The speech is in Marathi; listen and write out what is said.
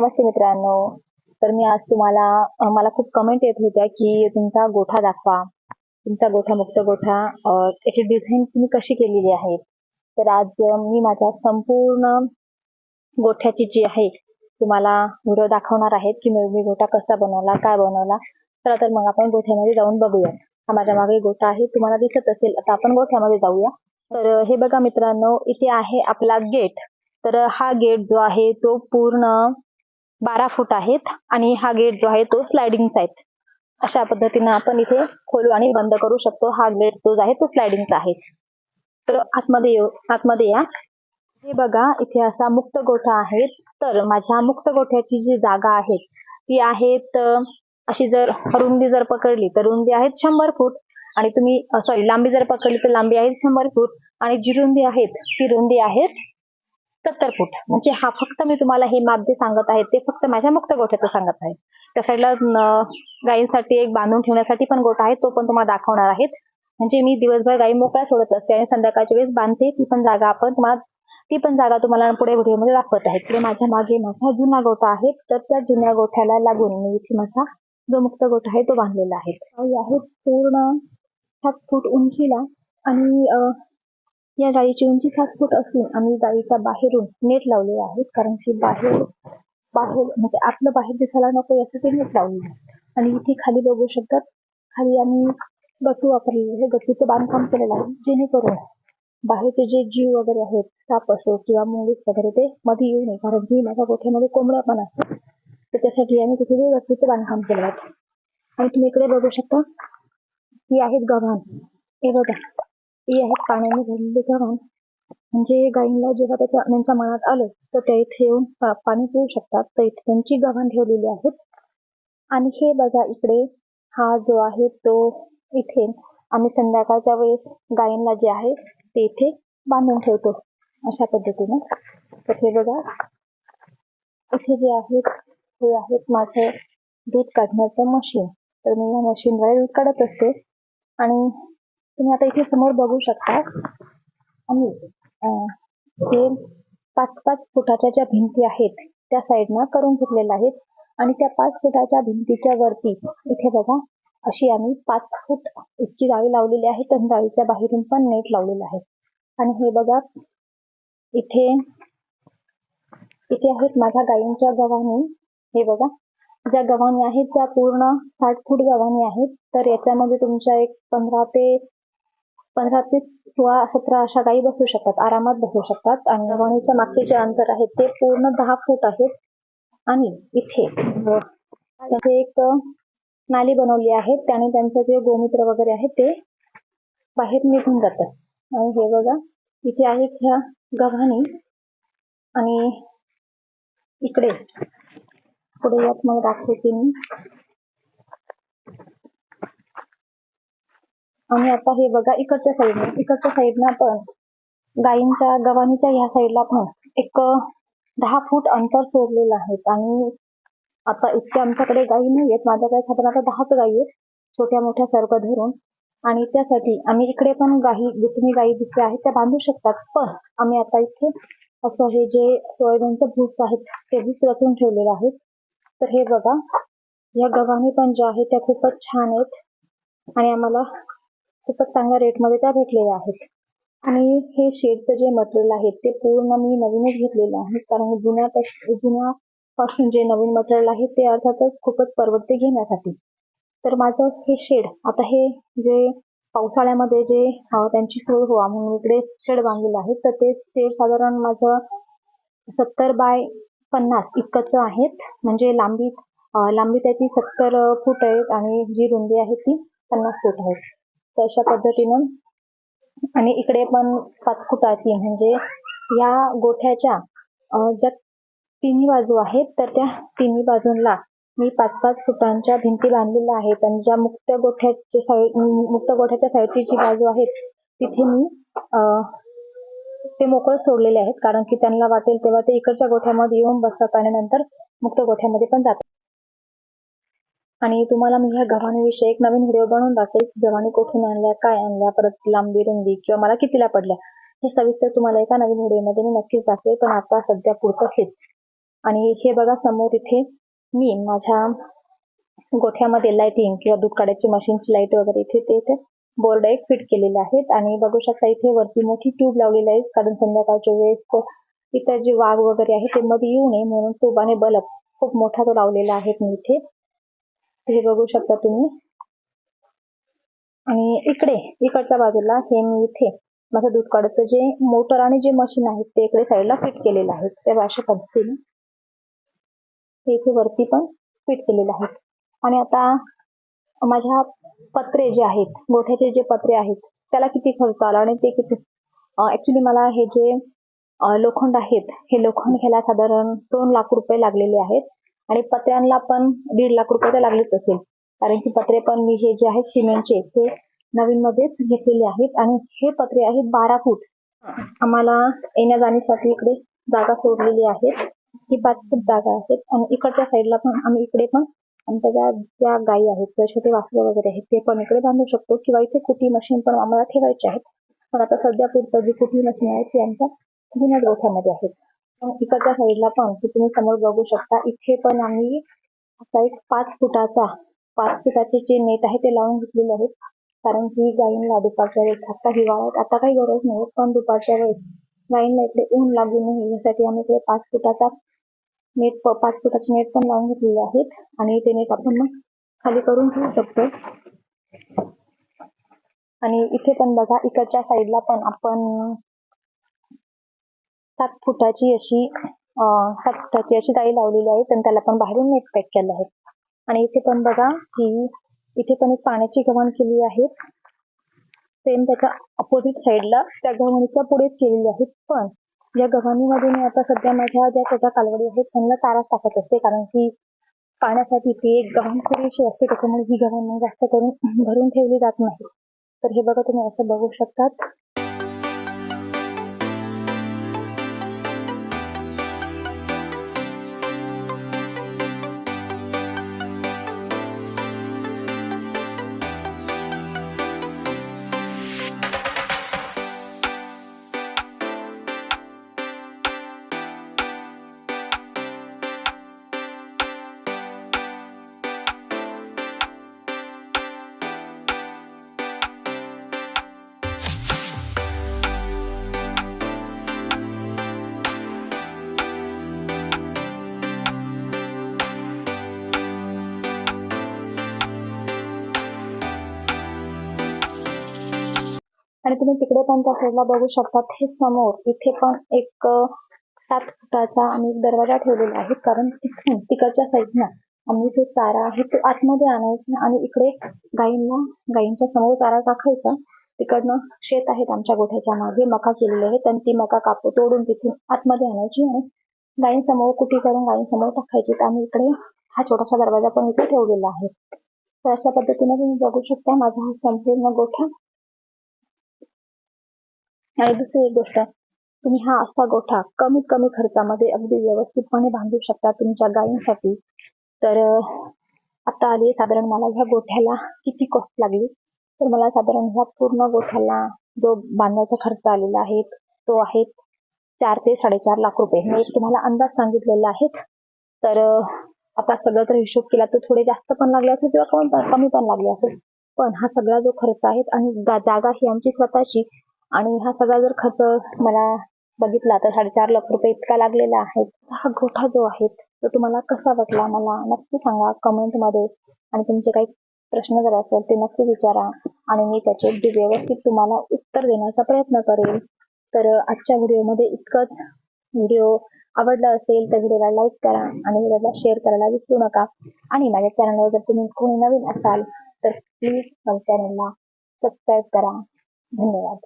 नमस्ते मित्रांनो. तर मी आज तुम्हाला मला खूप कमेंट येत होत्या की तुमचा गोठा दाखवा. तुमचा गोठा मुक्त गोठा याची डिझाईन तुम्ही कशी केलेली आहे? तर आज मी माझ्या संपूर्ण गोठ्याची जी आहे तुम्हाला व्हिडिओ दाखवणार आहेत की मी गोठा कसा बनवला काय बनवला. चला तर मग आपण गोठ्यामध्ये जाऊन बघूया. हा माझ्या मागे गोठा आहे तुम्हाला दिसत असेल आता आपण गोठ्यामध्ये जाऊया. तर हे बघा मित्रांनो इथे आहे आपला गेट तर हा गेट जो आहे तो पूर्ण बारा फूट आहेत आणि हा गेट जो आहे तो स्लायडिंगचा आहे. अशा पद्धतीनं आपण इथे खोलू आणि बंद करू शकतो. हा गेट जो आहे तो स्लायडिंगचा आहे. तर आतमध्ये येऊ आतमध्ये या. हे बघा इथे असा मुक्त गोठा आहे. तर माझ्या मुक्त गोठ्याची जी जागा आहे ती आहेत अशी जर रुंदी जर पकडली तर रुंदी आहेत शंभर फूट. आणि तुम्ही सॉरी लांबी जर पकडली तर लांबी आहेत शंभर फूट. आणि जी रुंदी आहेत ती रुंदी आहेत सत्तर फूट म्हणजे हा फक्त मी तुम्हाला हे माप जे सांगत आहे ते फक्त माझ्या मुक्त गोठ्याचं सांगत आहे. त्या साईडला गायींसाठी एक बांधून ठेवण्यासाठी पण गोठा आहे तो पण तुम्हाला दाखवणार आहेत. म्हणजे मी दिवसभर गायी मोकळ्या सोडत असते आणि संध्याकाळच्या वेळेस बांधते. ती पण जागा आपण तुम्हाला ती पण जागा तुम्हाला पुढे व्हिडिओमध्ये दाखवत आहे. तिकडे माझ्या मागे माझा जुना गोठा आहे. तर त्या जुन्या गोठ्याला लागून मी इथे माझा जो मुक्त गोठा आहे तो बांधलेला आहे. आहेत पूर्ण सात फूट उंचीला आणि या जाळीची उंची सात फूट असून आम्ही जाळीच्या बाहेरून नेट लावले आहेत कारण की बाहेर बाहेर म्हणजे आतलं बाहेर दिसायला नको यासाठी नेट लावलेलं आणि इथे खाली बघू शकतात खाली आम्ही गट्टू वापरलेले आहे गटूचं बांधकाम केलेलं आहे जेणेकरून बाहेरचे जे जीव वगैरे आहेत साप असो किंवा मुंगीस वगैरे ते मध्ये येऊ नये कारण की माझ्या गोठ्यामध्ये कोंबड्या पण असतात तर त्यासाठी आम्ही तिथे गटूचं बांधकाम केलं आहे. आणि तुम्ही इकडे बघू शकता ही आहेत गव्हाण. हे बघा. ती आहेत पाण्याने भरलेली गव्हाण म्हणजे गायींना जेव्हा त्याच्या त्यांच्या मनात आलं तर ते इथे येऊन पाणी पिऊ शकतात. तर इथे त्यांची गव्हाण ठेवलेली आहेत. आणि हे बघा इकडे हा जो आहे तो इथे. आम्ही संध्याकाळच्या वेळेस गायींना जे आहे ते इथे बांधून ठेवतो. अशा पद्धतीने. तर हे बघा. इथे जे आहेत हे आहेत माझं दूध काढण्याचं मशीन तर मी या मशीनद्वारे दूध काढत असते. आणि तुम्ही आता इथे समोर बघू शकता. आणि हे पाच पाच फुटाच्या ज्या भिंती आहेत त्या साईडनं करून घेतलेल्या आहेत. आणि त्या पाच फुटाच्या भिंतीच्या वरती इथे बघा अशी आम्ही पाच फूट इतकी जाळी लावलेली आहे. तर जाळीच्या बाहेरून पण नेट लावलेलं आहे. आणि हे बघा इथे इथे आहेत माझ्या गायींच्या गव्हाणी. हे बघा ज्या गव्हाणी आहेत त्या पूर्ण साठ फूट गव्हाणी आहेत. तर याच्यामध्ये तुमच्या एक पंधरा ते पंधरा ते सोळा सतरा अशा गायी बसू शकतात आरामात बसू शकतात आणि गव्हाणीच्या मागचे जे अंतर आहे ते पूर्ण दहा फूट आहेत. आणि इथे त्याचे एक नाली बनवली आहे. त्याने त्यांचं जे गोमूत्र वगैरे आहे ते बाहेर निघून जातं. आणि हे बघा इथे आहेत ह्या गव्हाणी आणि इकडे पुढे यात मग दाखवते मी. आणि आता हे बघा इकडच्या साईडने इकडच्या साईडनं पण गायींच्या गव्हाणीच्या ह्या साईडला पण एक दहा फूट अंतर सोडलेलं आहे. आणि आता इतक्या आमच्याकडे गायी नाही आहेत. माझ्याकडे साधारणतः दहाच गायी आहेत छोट्या मोठ्या सर्व धरून. आणि त्यासाठी आम्ही इकडे पण गायी तुम्ही गायी दिसल्या आहेत त्या बांधू शकतात. पण आम्ही आता इथे असं हे जे सोयाबीनचं भूस आहेत ते भूस रचून ठेवलेलं आहे. तर हे बघा या गव्हाणी पण ज्या आहेत त्या खूपच छान आहेत. आणि आम्हाला खूपच चांगल्या रेटमध्ये त्या भेटलेल्या आहेत. आणि हे शेडचं जे मटेरियल आहे ते पूर्ण मी नवीनच घेतलेलं आहे. कारण जुन्या जुन्यापासून जे नवीन मटेरियल आहे ते अर्थातच खूपच परवडते घेण्यासाठी. तर माझं हे शेड आता हे जे पावसाळ्यामध्ये जे त्यांची सोय व्हावा म्हणून इकडे शेड बांधलेलं आहे तर ते शेड साधारण माझं सत्तर बाय पन्नास इतकंच आहेत. म्हणजे लांबी लांबी त्याची सत्तर फूट आहेत आणि जी रुंदी आहे ती पन्नास फूट आहे. तर अशा पद्धतीनं आणि इकडे पण पाच फुटाची म्हणजे या गोठ्याच्या ज्या तिन्ही बाजू आहेत तर त्या तिन्ही बाजूंना मी पाच पाच फुटांच्या भिंती बांधलेल्या आहेत. आणि ज्या मुक्त गोठ्याच्या साईड मुक्त गोठ्याच्या साईडची जी बाजू आहेत तिथे मी ते मोकळं सोडलेले आहेत. कारण की त्यांना वाटेल तेव्हा ते इकडच्या गोठ्यामध्ये येऊन बसतात आणि नंतर मुक्त गोठ्यामध्ये पण जातात. आणि तुम्हाला मी ह्या गव्हाणीविषयी एक नवीन व्हिडिओ बनवून दाखवेल. गव्हाणी कुठून आणल्या काय आणल्या परत लांबी रुंदी किंवा मला कितीला पडल्या हे सविस्तर तुम्हाला एका नवीन व्हिडिओमध्ये मी नक्कीच दाखवेल. पण आता सध्या पुरतं हेच. आणि हे बघा समोर इथे मी माझ्या गोठ्यामध्ये लाइटिंग किंवा दूध काढायची मशीनची लाइट वगैरे इथे ते इथे बोर्ड एक फिट केलेले आहेत. आणि बघू शकता इथे वरती मोठी ट्यूब लावलेली आहे. कारण संध्याकाळच्या वेळेस इतर जे वाघ वगैरे आहे ते मध्ये येऊ नये म्हणून ट्यूब आणि बल्ब खूप मोठा तो लावलेला आहे मी इथे. हे बघू शकता तुम्ही. आणि इकडे इकडच्या बाजूला हे मी इथे माझं दूध काढायचं. जे मोटर आणि जे मशीन आहे ते इकडे साईडला फिट केलेलं आहे. त्या अशा पद्धतीने हे इथे वरती पण फिट केलेलं आहे. आणि आता माझ्या पत्रे जे आहेत गोठ्याचे जे पत्रे आहेत त्याला किती खर्च आला आणि ते किती? ऍक्च्युली मला हे जे लोखंड आहेत हे लोखंड घ्यायला साधारण दोन लाख रुपये लागलेले आहेत. आणि पत्र्यांना पण दीड लाख रुपये तर लागलेच असेल. कारण की पत्रे पण मी हे जे आहेत सिमेंटचे हे नवीन मध्येच घेतलेले आहेत. आणि हे पत्रे आहेत बारा फूट. आम्हाला येण्या जाण्यासाठी इकडे जागा सोडलेली आहे ही पाच फूट जागा आहेत. आणि इकडच्या साईडला पण आम्ही इकडे पण आमच्या ज्या ज्या गायी आहेत किंवा छोटे वासरं वगैरे आहेत ते पण इकडे बांधू शकतो. किंवा इथे कुटी मशीन पण आम्हाला ठेवायची आहेत. पण आता सध्या पुढचं जी कुटी मशीन आहे ती आमच्या जुन्या गोठ्यामध्ये आहेत. इकडच्या साईडला पण तुम्ही समोर बघू शकता इथे पण आम्ही असा एक पाच फुटाचा पाच फुटाचे जे नेट आहे ते लावून घेतलेले आहेत. कारण की गायींना दुपारच्या वेळेस आता हिवाळ्यात आता काही गरज नाही पण दुपारच्या वेळेस गायींना इकडे ऊन लागू नये यासाठी आम्ही इकडे पाच फुटाचा नेट प- पाच फुटाचे नेट पण लावून घेतलेले आहेत. आणि ते नेट आपण मग खाली करून घेऊ शकतो. आणि इथे पण बघा इकडच्या साईडला पण आपण सात फुटाची अशी अं, सात फुटाची अशी जाळी लावलेली आहे आणि त्याला पण बाहेरून नेट पॅक केलं आहे. आणि इथे पण बघा की इथे पण एक पाण्याची गव्हाण केली आहे. सेम त्याच्या अपोजिट साईडला त्या गव्हाणीच्या पुढेच केलेली आहे. पण या गव्हाणीमध्ये मी आता सध्या माझ्या ज्या छोट्या कालवडी आहेत त्यांना चाराच टाकत असते. कारण की पाण्यासाठी ती एक गव्हाण पुरेशी असते. त्याच्यामुळे ही गव्हाण जास्त करून भरून ठेवली जात नाही. तर हे बघा तुम्ही असं बघू शकतात. तुम्ही तिकडे पण त्या साईडला बघू शकतात हे समोर इथे पण एक सात फुटाचा आम्ही एक दरवाजा ठेवलेला आहे. कारण तिथून तिकडच्या साईडनं आम्ही जो चारा आहे तो आतमध्ये आणायचा आणि इकडे गायींना गायींच्या समोर चारा टाकायचा. तिकडनं शेत आहेत आमच्या गोठ्याच्या मागे मका केलेले आहेत आणि ती मका कापू तोडून तिथून आतमध्ये आणायची आणि गायींसमोर कुटी करून गायींसमोर टाकायची तर आम्ही इकडे हा छोटासा दरवाजा पण इथे ठेवलेला आहे. तर अशा पद्धतीने तुम्ही बघू शकता माझा हा संपूर्ण गोठा आणि दुसरी एक गोष्ट तुम्ही हा असा गोठा कमीत कमी खर्चामध्ये अगदी व्यवस्थितपणे बांधू शकता तुमच्या गायींसाठी. तर आता आली साधारण मला ह्या गोठ्याला किती कॉस्ट लागली? तर मला साधारण ह्या पूर्ण गोठ्याला जो बांधण्याचा खर्च आलेला आहे तो आहे चार ते साडेचार लाख रुपये. मी तुम्हाला अंदाज सांगितलेला आहे. तर आता सगळं जर हिशोब केला तर थोडे जास्त पण लागले असेल किंवा कमी पण लागले असेल. पण हा सगळा जो खर्च आहे आणि जागा ही आमची स्वतःची आणि हा सगळा जर खर्च मला बघितला तर साडेचार लाख रुपये इतका लागलेला आहे. हा गोठा जो आहे तो तुम्हाला कसा वाटला मला नक्की सांगा कमेंटमध्ये आणि तुमचे काही प्रश्न जर असेल ते नक्की विचारा. आणि मी त्याचे व्यवस्थित तुम्हाला उत्तर देण्याचा प्रयत्न करेल तर आजच्या व्हिडिओमध्ये इतकंच. व्हिडिओ आवडला असेल तर व्हिडिओला लाईक करा आणि व्हिडिओला शेअर करायला विसरू नका. आणि माझ्या चॅनलवर जर तुम्ही कोणी नवीन असाल तर प्लीज माझ्या चॅनलला सबस्क्राईब करा. धन्यवाद.